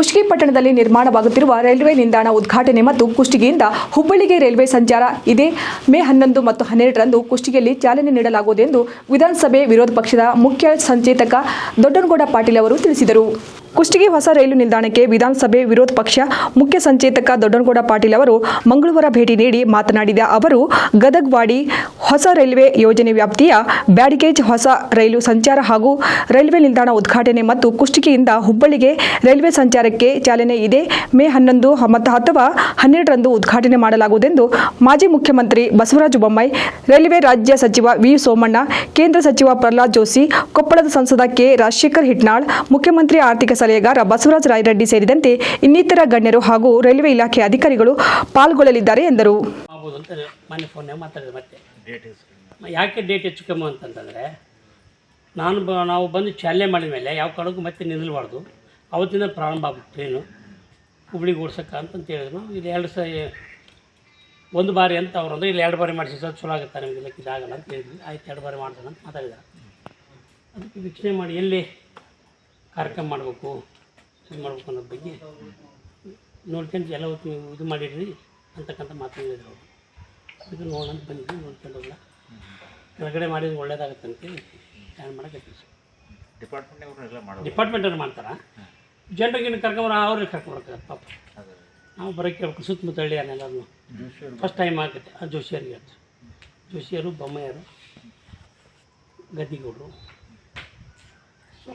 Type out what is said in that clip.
ಕುಷ್ಟಗಿ ಪಟ್ಟಣದಲ್ಲಿ ನಿರ್ಮಾಣವಾಗುತ್ತಿರುವ ರೈಲ್ವೆ ನಿಲ್ದಾಣ ಉದ್ಘಾಟನೆ ಮತ್ತು ಕುಷ್ಟಗಿಯಿಂದ ಹುಬ್ಬಳ್ಳಿಗೆ ರೈಲ್ವೆ ಸಂಚಾರ ಇದೇ. ಮೇ ಹನ್ನೊಂದು ಮತ್ತು ಹನ್ನೆರಡರಂದು ಕುಷ್ಟಗಿಯಲ್ಲಿ ಚಾಲನೆ ನೀಡಲಾಗುವುದು ಎಂದು ವಿಧಾನಸಭೆ ವಿರೋಧ ಪಕ್ಷದ ಮುಖ್ಯ ಸಂಚೇತಕ ದೊಡ್ಡನಗೌಡ ಪಾಟೀಲ್ ಅವರು ತಿಳಿಸಿದರು. ಕುಷ್ಟಗಿ ಹೊಸ ರೈಲು ನಿಲ್ದಾಣಕ್ಕೆ ವಿಧಾನಸಭೆ ವಿರೋಧ ಪಕ್ಷ ಮುಖ್ಯ ಸಂಚೇತಕ ದೊಡ್ಡನಗೌಡ ಪಾಟೀಲ್ ಅವರು ಮಂಗಳವಾರ ಭೇಟಿ ನೀಡಿ ಮಾತನಾಡಿದ ಅವರು, ಗದಗ್ವಾಡಿ ಹೊಸ ರೈಲ್ವೆ ಯೋಜನೆ ವ್ಯಾಪ್ತಿಯ ಬ್ಯಾಡಿಗೇಜ್ ಹೊಸ ರೈಲು ಸಂಚಾರ ಹಾಗೂ ರೈಲ್ವೆ ನಿಲ್ದಾಣ ಉದ್ಘಾಟನೆ ಮತ್ತು ಕುಷ್ಟಗಿಯಿಂದ ಹುಬ್ಬಳ್ಳಿಗೆ ರೈಲ್ವೆ ಸಂಚಾರಕ್ಕೆ ಚಾಲನೆ ಇದೆ. ಮೇ ಹನ್ನೊಂದು ಮತ್ತು ಅಥವಾ ಹನ್ನೆರಡರಂದು ಉದ್ಘಾಟನೆ ಮಾಡಲಾಗುವುದೆಂದು ಮಾಜಿ ಮುಖ್ಯಮಂತ್ರಿ ಬಸವರಾಜ ಬೊಮ್ಮಾಯಿ, ರೈಲ್ವೆ ರಾಜ್ಯ ಸಚಿವ ವಿ ಸೋಮಣ್ಣ, ಕೇಂದ್ರ ಸಚಿವ ಪ್ರಹ್ಲಾದ್ ಜೋಶಿ, ಕೊಪ್ಪಳದ ಸಂಸದ ಕೆ ರಾಜಶೇಖರ್ ಹಿಟ್ನಾಳ್, ಮುಖ್ಯಮಂತ್ರಿ ಆರ್ಥಿಕ ಸಲಹೆಗಾರ ಬಸವರಾಜ ರಾಯರೆಡ್ಡಿ ಸೇರಿದಂತೆ ಇನ್ನಿತರ ಗಣ್ಯರು ಹಾಗೂ ರೈಲ್ವೆ ಇಲಾಖೆ ಅಧಿಕಾರಿಗಳು ಪಾಲ್ಗೊಳ್ಳಲಿದ್ದಾರೆ ಎಂದರು. ಯಾಕೆ ಡೇಟ್ ಹೆಚ್ಚು ಕಮ್ಮಿ ಅಂತಂತಂದರೆ, ನಾನು ಬ, ನಾವು ಬಂದು ಚಾಲನೆ ಮಾಡಿದ ಮೇಲೆ ಯಾವ ಕಾರಣಕ್ಕೂ ಮತ್ತೆ ನಿಲ್ಲಬಾರ್ದು. ಅವತ್ತಿಂದ ಪ್ರಾರಂಭ ಆಗ್ಬಿಟ್ಟು ಟ್ರೈನು ಹುಬ್ಳಿಗೆ ಓಡ್ಸಕ್ಕೆ ಅಂತಂತ ಹೇಳಿದ್ರು. ಇಲ್ಲಿ ಎರಡು ಸ, ಒಂದು ಬಾರಿ ಅಂತ ಅವ್ರು ಇಲ್ಲಿ ಎರಡು ಬಾರಿ ಮಾಡಿಸಿ ಸರ್, ಚಲೋ ಆಗುತ್ತೆ ನಿಮಗೆ ಇದಾಗಲ್ಲ ಅಂತ ಹೇಳಿದ್ವಿ ಆಯ್ತು, ಎರಡು ಬಾರಿ ಮಾಡ್ತಾನೆ ಅಂತ ಮಾತಾಡಿದ್ದಾರೆ. ಅದಕ್ಕೆ ವೀಕ್ಷಣೆ ಮಾಡಿ ಎಲ್ಲಿ ಕಾರ್ಯಕ್ರಮ ಮಾಡಬೇಕು ಇದು ಮಾಡ್ಬೇಕು ಅನ್ನೋದ್ರ ಬಗ್ಗೆ ನೋಡ್ಕೊಂಡು ಎಲ್ಲ ಹೊತ್ತು ನೀವು ಇದು ಮಾಡಿಡ್ರಿ ಅಂತಕ್ಕಂಥ ಮಾತು ಹೇಳಿದ್ರು. ಅವರು ಇದು ನೋಡೋಣ ಅಂತ ಬಂದಿದ್ವಿ ನೋಡ್ಕೊಂಡು ಹೋಗಲ್ಲ ಕೆಳಗಡೆ ಮಾಡಿದ್ರೆ ಒಳ್ಳೇದಾಗುತ್ತೆ ಅಂತೇಳಿ ಪ್ಲ್ಯಾನ್ ಮಾಡಕ್ಕೆ ಡಿಪಾರ್ಟ್ಮೆಂಟ್ ಡಿಪಾರ್ಟ್ಮೆಂಟವ್ರು ಮಾಡ್ತಾರೆ? ಜನರಿಗೆ ಕರ್ಕೊಂಬರ ಅವ್ರಿಗೆ ಕರ್ಕೊಂಬರ್ತಾರೆ ಪಾಪ. ಅದು. ನಾವು ಬರೋಕ್ಕೆ ಹೇಳ್ಬೇಕು ಸುತ್ತಮುತ್ತ ಹಳ್ಳಿ ಅನ್ನೆಲ್ಲರೂ ಫಸ್ಟ್ ಟೈಮ್ ಆಗುತ್ತೆ ಆ ಜೋಶಿಯರಿಗೆ ಅಂತ ಜೋಶಿಯರು ಬೊಮ್ಮೆಯರು ಗದ್ದಿಗೌಡರು. ಸೊ